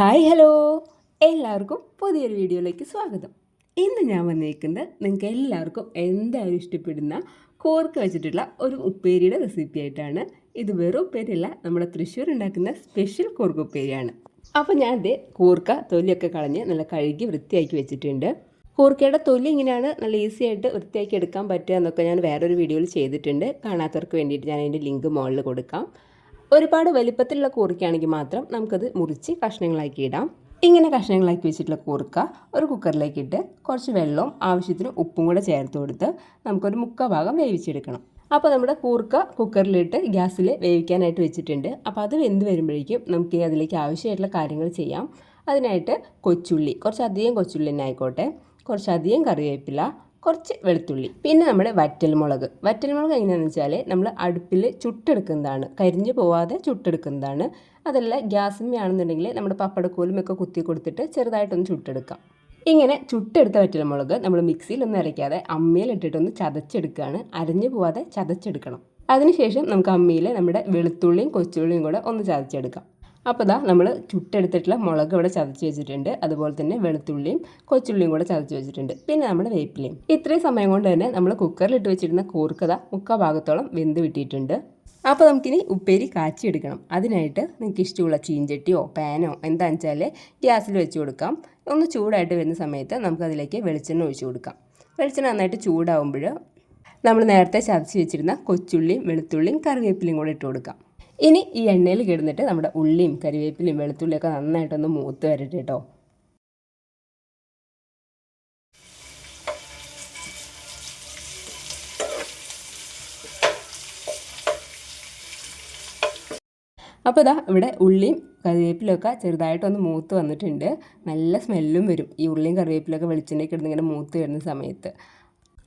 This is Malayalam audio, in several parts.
ഹായ് ഹലോ എല്ലാവർക്കും പുതിയൊരു വീഡിയോയിലേക്ക് സ്വാഗതം. ഇന്ന് ഞാൻ വന്നിരിക്കുന്നത് നിങ്ങൾക്ക് എല്ലാവർക്കും എന്തായാലും ഇഷ്ടപ്പെടുന്ന കോർക്ക് വെച്ചിട്ടുള്ള ഒരു ഉപ്പേരിയുടെ റെസിപ്പി ആയിട്ടാണ്. ഇത് വെറും ഉപ്പേരിയല്ല നമ്മുടെ തൃശ്ശൂർ ഉണ്ടാക്കുന്ന സ്പെഷ്യൽ കോർക്ക് ഉപ്പേരിയാണ്. അപ്പോൾ ഞാൻ ഇത് കൂർക്ക തൊലിയൊക്കെ കളഞ്ഞ് നല്ല കഴുകി വൃത്തിയാക്കി വെച്ചിട്ടുണ്ട്. കൂർക്കയുടെ തൊലി ഇങ്ങനെയാണ് നല്ല ഈസി ആയിട്ട് വൃത്തിയാക്കി എടുക്കാൻ പറ്റുക എന്നൊക്കെ ഞാൻ വേറൊരു വീഡിയോയിൽ ചെയ്തിട്ടുണ്ട്. കാണാത്തവർക്ക് വേണ്ടിയിട്ട് ഞാൻ അതിന്റെ ലിങ്ക് മുകളിൽ കൊടുക്കാം. ഒരുപാട് വലിപ്പത്തിലുള്ള കൂർക്കയാണെങ്കിൽ മാത്രം നമുക്കത് മുറിച്ച് കഷ്ണങ്ങളാക്കി ഇടാം. ഇങ്ങനെ കഷ്ണങ്ങളാക്കി വെച്ചിട്ടുള്ള കൂർക്ക ഒരു കുക്കറിലേക്ക് ഇട്ട് കുറച്ച് വെള്ളവും ആവശ്യത്തിന് ഉപ്പും കൂടെ ചേർത്ത് കൊടുത്ത് നമുക്കൊരു മുക്ക ഭാഗം വേവിച്ചെടുക്കണം. അപ്പോൾ നമ്മുടെ കൂർക്ക കുക്കറിലിട്ട് ഗ്യാസിൽ വേവിക്കാനായിട്ട് വെച്ചിട്ടുണ്ട്. അപ്പോൾ അത് വെന്ത് വരുമ്പോഴേക്കും നമുക്ക് അതിലേക്ക് ആവശ്യമായിട്ടുള്ള കാര്യങ്ങൾ ചെയ്യാം. അതിനായിട്ട് കൊച്ചുള്ളി കുറച്ചധികം കൊച്ചുള്ളി തന്നെ ആയിക്കോട്ടെ. കുറച്ചധികം കറിവേപ്പില കുറച്ച് വെളുത്തുള്ളി പിന്നെ നമ്മൾ വറ്റൽമുളക്. വറ്റൽമുളക് എങ്ങനെയാണെന്ന് വെച്ചാൽ നമ്മൾ അടുപ്പിൽ ചുട്ടെടുക്കുന്നതാണ്. കരിഞ്ഞു പോവാതെ ചുട്ടെടുക്കുന്നതാണ്. അതല്ല ഗ്യാസിന്മേയാണെന്നുണ്ടെങ്കിൽ നമ്മുടെ പപ്പടക്കോലുമൊക്കെ കുത്തി കൊടുത്തിട്ട് ചെറുതായിട്ടൊന്ന് ചുട്ടെടുക്കാം. ഇങ്ങനെ ചുട്ടെടുത്ത വറ്റൽമുളക് നമ്മൾ മിക്സിയിലൊന്നും അരയ്ക്കാതെ അമ്മയിലിട്ടിട്ടൊന്ന് ചതച്ചെടുക്കുകയാണ്. അരഞ്ഞു പോവാതെ ചതച്ചെടുക്കണം. അതിനുശേഷം നമുക്ക് അമ്മിയിൽ നമ്മുടെ വെളുത്തുള്ളിയും കൊച്ചുള്ളിയും കൂടെ ഒന്ന് ചതച്ചെടുക്കാം. അപ്പോൾ ഇതാ നമ്മൾ ചുട്ടെടുത്തിട്ടുള്ള മുളക് ഇവിടെ ചതച്ച് വെച്ചിട്ടുണ്ട്. അതുപോലെ തന്നെ വെളുത്തുള്ളിയും കൊച്ചുള്ളിയും കൂടെ ചതച്ച് വെച്ചിട്ടുണ്ട്. പിന്നെ നമ്മുടെ വേപ്പിലയും. ഇത്രയും സമയം കൊണ്ട് തന്നെ നമ്മൾ കുക്കറിലിട്ട് വെച്ചിരുന്ന കൂർക്കത മുക്കാ ഭാഗത്തോളം വെന്ത് വിട്ടിട്ടുണ്ട് അപ്പോൾ നമുക്കിനി ഉപ്പേരി കാച്ചിയെടുക്കണം. അതിനായിട്ട് നിങ്ങൾക്ക് ഇഷ്ടമുള്ള ചീഞ്ചട്ടിയോ പാനോ എന്താണെന്ന് വെച്ചാൽ ഗ്യാസിൽ വെച്ച് കൊടുക്കാം. ഒന്ന് ചൂടായിട്ട് വരുന്ന സമയത്ത് നമുക്കതിലേക്ക് വെളിച്ചെണ്ണ ഒഴിച്ചു കൊടുക്കാം. വെളിച്ചെണ്ണ നന്നായിട്ട് ചൂടാവുമ്പോൾ നമ്മൾ നേരത്തെ ചതച്ച് വെച്ചിരുന്ന കൊച്ചുള്ളിയും വെളുത്തുള്ളിയും കറിവേപ്പിലയും കൂടെ ഇട്ട് കൊടുക്കാം. ഇനി ഈ എണ്ണയിൽ കിടന്നിട്ട് നമ്മുടെ ഉള്ളിയും കരിവേപ്പിലയും വെളുത്തുള്ളിയൊക്കെ നന്നായിട്ടൊന്ന് മൂത്ത് വരട്ടെ കേട്ടോ. അപ്പോൾ ഇതാ ഇവിടെ ഉള്ളിയും കറിവേപ്പിലൊക്കെ ചെറുതായിട്ടൊന്ന് മൂത്ത് വന്നിട്ടുണ്ട്. നല്ല സ്മെല്ലും വരും. ഈ ഉള്ളിയും കറിവേപ്പിലൊക്കെ വെളിച്ചെണ്ണയ്ക്ക് ഇടുന്നിങ്ങനെ മൂത്ത് വരുന്ന സമയത്ത്.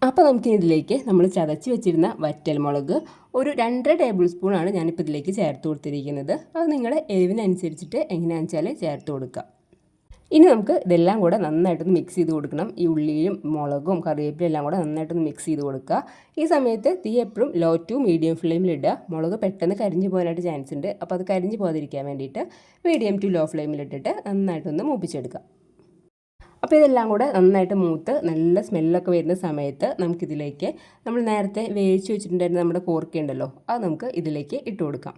അപ്പോൾ നമുക്കിതിലേക്ക് നമ്മൾ ചതച്ച് വെച്ചിരുന്ന വറ്റൽമുളക് ഒരു രണ്ടര ടേബിൾ സ്പൂണാണ് ഞാനിപ്പോൾ ഇതിലേക്ക് ചേർത്ത് കൊടുത്തിരിക്കുന്നത്. അത് നിങ്ങളുടെ എരിവിനനുസരിച്ചിട്ട് എങ്ങനെയാണെന്ന് വെച്ചാൽ ചേർത്ത് കൊടുക്കുക ഇനി നമുക്ക് ഇതെല്ലാം കൂടെ നന്നായിട്ടൊന്ന് മിക്സ് ചെയ്ത് കൊടുക്കണം. ഈ ഉള്ളിയും മുളകും കറിവേപ്പിലും എല്ലാം കൂടെ നന്നായിട്ടൊന്ന് മിക്സ് ചെയ്ത് കൊടുക്കുക. ഈ സമയത്ത് തീ എപ്പോഴും ലോ ടു മീഡിയം ഫ്ലെയിമിലിടുക മുളക് പെട്ടെന്ന് കരിഞ്ഞു പോകാനായിട്ട് ചാൻസ് ഉണ്ട്. അപ്പോൾ അത് കരിഞ്ഞു പോകാതിരിക്കാൻ വേണ്ടിയിട്ട് മീഡിയം ടു ലോ ഫ്ലെയിമിലിട്ടിട്ട് നന്നായിട്ടൊന്ന് മൂപ്പിച്ചെടുക്കുക. അപ്പോൾ ഇതെല്ലാം കൂടെ നന്നായിട്ട് മൂത്ത് നല്ല സ്മെല്ലൊക്കെ വരുന്ന സമയത്ത് നമുക്കിതിലേക്ക് നമ്മൾ നേരത്തെ വേവിച്ച് വെച്ചിട്ടുണ്ടായിരുന്ന നമ്മുടെ കോർക്കയുണ്ടല്ലോ അത് നമുക്ക് ഇതിലേക്ക് ഇട്ട് കൊടുക്കാം.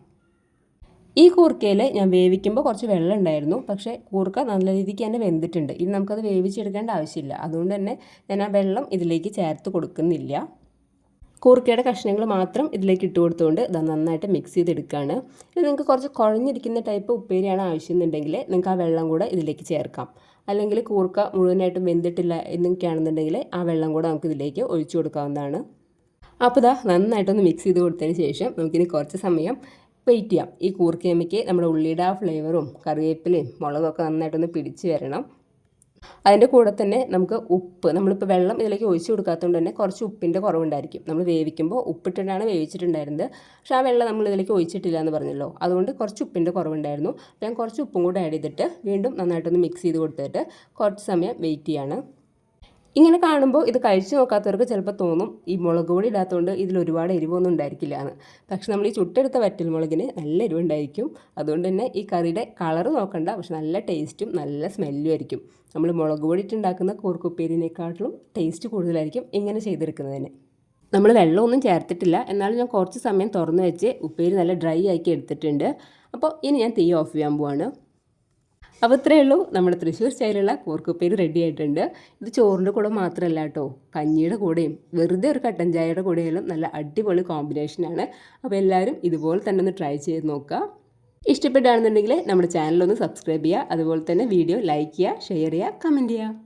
ഈ കൂർക്കയിൽ ഞാൻ വേവിക്കുമ്പോൾ കുറച്ച് വെള്ളം ഉണ്ടായിരുന്നു പക്ഷേ കൂർക്ക നല്ല രീതിക്ക് തന്നെ വെന്തിട്ടുണ്ട്. ഇനി നമുക്കത് വേവിച്ചെടുക്കേണ്ട ആവശ്യമില്ല. അതുകൊണ്ട് തന്നെ ഞാൻ ആ വെള്ളം ഇതിലേക്ക് ചേർത്ത് കൊടുക്കുന്നില്ല. കൂർക്കയുടെ കഷ്ണങ്ങൾ മാത്രം ഇതിലേക്ക് ഇട്ട് കൊടുത്തുകൊണ്ട് ഇത് നന്നായിട്ട് മിക്സ് ചെയ്തെടുക്കുകയാണ് ഇത് നിങ്ങൾക്ക് കുറച്ച് കുഴഞ്ഞിരിക്കുന്ന ടൈപ്പ് ഉപ്പേരിയാണ് ആവശ്യമെന്നുണ്ടെങ്കിൽ നിങ്ങൾക്ക് ആ വെള്ളം കൂടെ ഇതിലേക്ക് ചേർക്കാം. അല്ലെങ്കിൽ കൂർക്ക മുഴുവനായിട്ടും വെന്തിട്ടില്ല എന്നൊക്കെയാണെന്നുണ്ടെങ്കിൽ ആ വെള്ളം കൂടെ നമുക്ക് ഇതിലേക്ക് ഒഴിച്ചു കൊടുക്കാവുന്നതാണ്. അപ്പോൾ ഇതാ നന്നായിട്ടൊന്ന് മിക്സ് ചെയ്ത് കൊടുത്തതിന് ശേഷം നമുക്കിനി കുറച്ച് സമയം വെയിറ്റ് ചെയ്യാം. ഈ കൂർക്കയമ്മയ്ക്ക് നമ്മുടെ ഉള്ളിയുടെ ആ ഫ്ലേവറും കറിവേപ്പിലയും മുളകൊക്കെ നന്നായിട്ടൊന്ന് പിടിച്ച് വരണം. അതിന്റെ കൂടെ തന്നെ നമുക്ക് ഉപ്പ് നമ്മളിപ്പോൾ വെള്ളം ഇതിലേക്ക് ഒഴിച്ചു കൊടുക്കാത്തതുകൊണ്ട് തന്നെ കുറച്ച് ഉപ്പിന്റെ കുറവുണ്ടായിരിക്കും. നമ്മൾ വേവിക്കുമ്പോൾ ഉപ്പിട്ടിട്ടാണ് വേവിച്ചിട്ടുണ്ടായിരുന്നത്. പക്ഷേ ആ വെള്ളം നമ്മൾ ഇതിലേക്ക് ഒഴിച്ചിട്ടില്ല എന്ന് പറഞ്ഞല്ലോ. അതുകൊണ്ട് കുറച്ച് ഉപ്പിന്റെ കുറവുണ്ടായിരുന്നു. ഞാൻ കുറച്ച് ഉപ്പും കൂടെ ആഡ് ചെയ്തിട്ട് വീണ്ടും നന്നായിട്ടൊന്ന് മിക്സ് ചെയ്ത് കൊടുത്തിട്ട് കുറച്ച് സമയം വെയിറ്റ് ചെയ്യാണ്. ഇങ്ങനെ കാണുമ്പോൾ ഇത് കഴിച്ചു നോക്കാത്തവർക്ക് ചിലപ്പോൾ തോന്നും ഈ മുളക് പൊടി ഇടാത്തതുകൊണ്ട് ഇതിൽ ഒരുപാട് എരിവൊന്നും ഉണ്ടായിരിക്കില്ല എന്ന്. പക്ഷെ നമ്മൾ ഈ ചുട്ടെടുത്ത വറ്റൽ മുളകിന് നല്ല എരിവുണ്ടായിരിക്കും. അതുകൊണ്ട് തന്നെ ഈ കറിയുടെ കളർ നോക്കണ്ട പക്ഷെ നല്ല ടേസ്റ്റും നല്ല സ്മെല്ലും ആയിരിക്കും. നമ്മൾ മുളക് പൊടി ഇട്ടുണ്ടാക്കുന്ന കൂർക്കുപ്പേരിനെക്കാട്ടിലും ടേസ്റ്റ് കൂടുതലായിരിക്കും ഇങ്ങനെ ചെയ്തെടുക്കുന്നതിന്. നമ്മൾ വെള്ളമൊന്നും ചേർത്തിട്ടില്ല. എന്നാലും ഞാൻ കുറച്ച് സമയം തുറന്ന് വെച്ച് ഉപ്പേരി നല്ല ഡ്രൈ ആക്കി എടുത്തിട്ടുണ്ട്. അപ്പോൾ ഇനി ഞാൻ തീ ഓഫ് ചെയ്യാൻ പോവാണ്. അപ്പോൾ ഇത്രയേ ഉള്ളൂ. നമ്മുടെ തൃശ്ശൂർ സ്റ്റൈലുള്ള കൂർക്കുപ്പേര് റെഡി ആയിട്ടുണ്ട്. ഇത് ചോറിന്റെ കൂടെ മാത്രമല്ല കേട്ടോ. കഞ്ഞിയുടെ കൂടെയും വെറുതെ ഒരു കട്ടൻ ചായയുടെ കൂടെയും നല്ല അടിപൊളി കോമ്പിനേഷനാണ് അപ്പോൾ എല്ലാവരും ഇതുപോലെ തന്നെ ഒന്ന് ട്രൈ ചെയ്ത് നോക്കുക. ഇഷ്ടപ്പെടുകയാണെന്നുണ്ടെങ്കിൽ നമ്മുടെ ചാനലൊന്ന് സബ്സ്ക്രൈബ് ചെയ്യുക. അതുപോലെ തന്നെ വീഡിയോ ലൈക്ക് ചെയ്യുക ഷെയർ ചെയ്യുക കമന്റ് ചെയ്യുക.